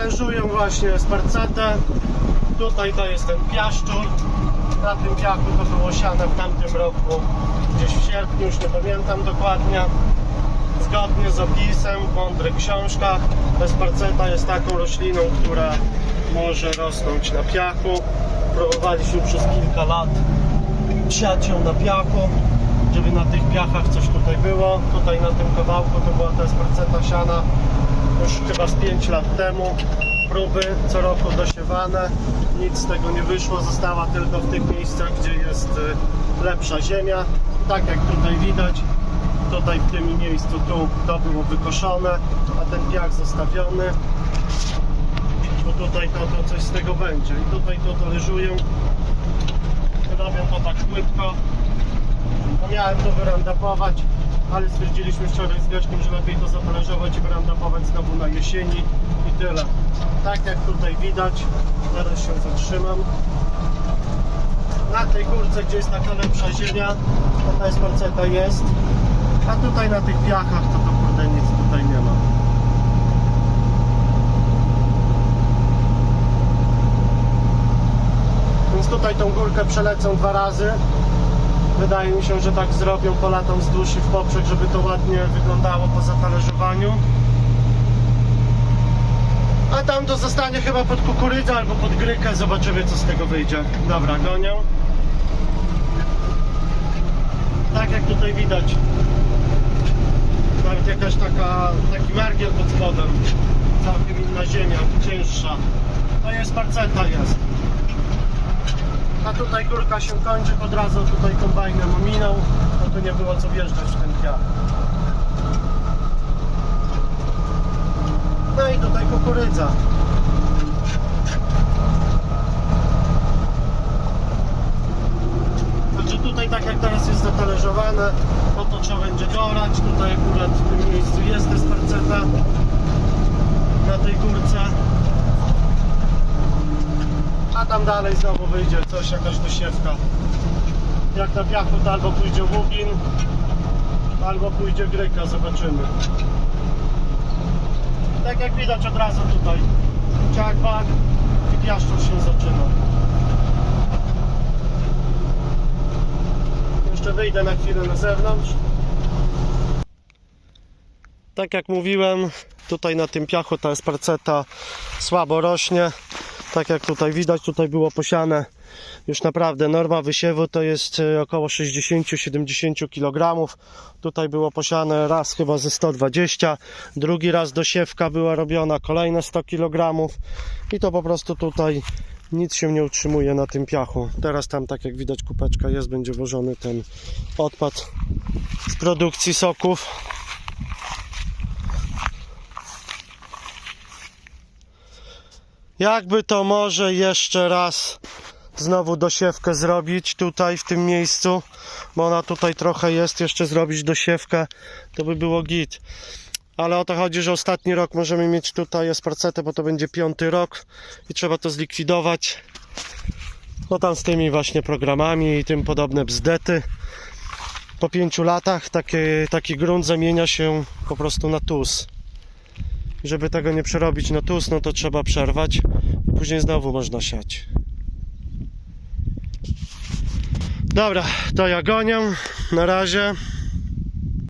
talerzują właśnie sparcetę. Tutaj to jest ten piaszczur. Na tym piachu to było siane w tamtym roku, gdzieś w sierpniu, już nie pamiętam dokładnie. Zgodnie z opisem w mądrych książkach, esparceta jest taką rośliną, która może rosnąć na piachu. Próbowaliśmy przez kilka lat siać ją na piachu, żeby na tych piachach coś tutaj było. Tutaj na tym kawałku to była ta esparceta siana już chyba z 5 lat temu. Próby co roku dosiewane, nic z tego nie wyszło, została tylko w tych miejscach, gdzie jest y, lepsza ziemia. Tak jak tutaj widać, tutaj w tym miejscu tu to było wykoszone, a ten piach zostawiony. Bo tutaj to, to coś z tego będzie. I tutaj to talerzują. Robią to tak. No miałem to wyrandapować, ale stwierdziliśmy wczoraj z Greczkiem, że lepiej to zatalerzować i wyrandapować znowu na jesieni i tyle. Tak jak tutaj widać, zaraz się zatrzymam. Na tej górce, gdzie jest taka lepsza ziemia, to ta esparceta jest. A tutaj na tych piachach to to kurde nic tutaj nie ma. Więc tutaj tą górkę przelecą dwa razy. Wydaje mi się, że tak zrobią, polatą wzdłuż i w poprzek, żeby to ładnie wyglądało po zatalerzowaniu. A tam to zostanie chyba pod kukurydzę albo pod grykę, zobaczymy co z tego wyjdzie. Dobra, gonią. Tak jak tutaj widać. Nawet jakaś taka, taki margiel pod spodem. Całkiem inna ziemia, cięższa. To jest parceta jest. A tutaj górka się kończy, od razu tutaj kombajnem ominął, bo tu nie było co wjeżdżać w ten piach. No i tutaj kukurydza. Znaczy tutaj tak jak teraz jest zatalerzowane, to to trzeba będzie dorać. Tutaj akurat w tym miejscu jest esparceta na tej górce. A tam dalej znowu wyjdzie coś, jakaś dosiewka. Jak na piachu to albo pójdzie łubin, albo pójdzie gryka, zobaczymy. Tak jak widać od razu tutaj, ciakbak i piaszczur się zaczyna. Jeszcze wyjdę na chwilę na zewnątrz. Tak jak mówiłem, tutaj na tym piachu ta esparceta słabo rośnie. Tak jak tutaj widać, tutaj było posiane już naprawdę norma wysiewu to jest y, około 60-70 kg. Tutaj było posiane raz chyba ze 120, drugi raz dosiewka była robiona, kolejne 100 kg i to po prostu tutaj nic się nie utrzymuje na tym piachu. Teraz tam tak jak widać kupeczka jest, będzie włożony ten odpad z produkcji soków. Jakby to może jeszcze raz znowu dosiewkę zrobić tutaj w tym miejscu, bo ona tutaj trochę jest, jeszcze zrobić dosiewkę, to by było git. Ale o to chodzi, że ostatni rok możemy mieć tutaj esparcetę, bo to będzie piąty rok i trzeba to zlikwidować. No tam z tymi właśnie programami i tym podobne bzdety. Po pięciu latach taki, taki grunt zamienia się po prostu na tus. Żeby tego nie przerobić na tus, no to trzeba przerwać i później znowu można siać. Dobra, to ja gonię. Na razie.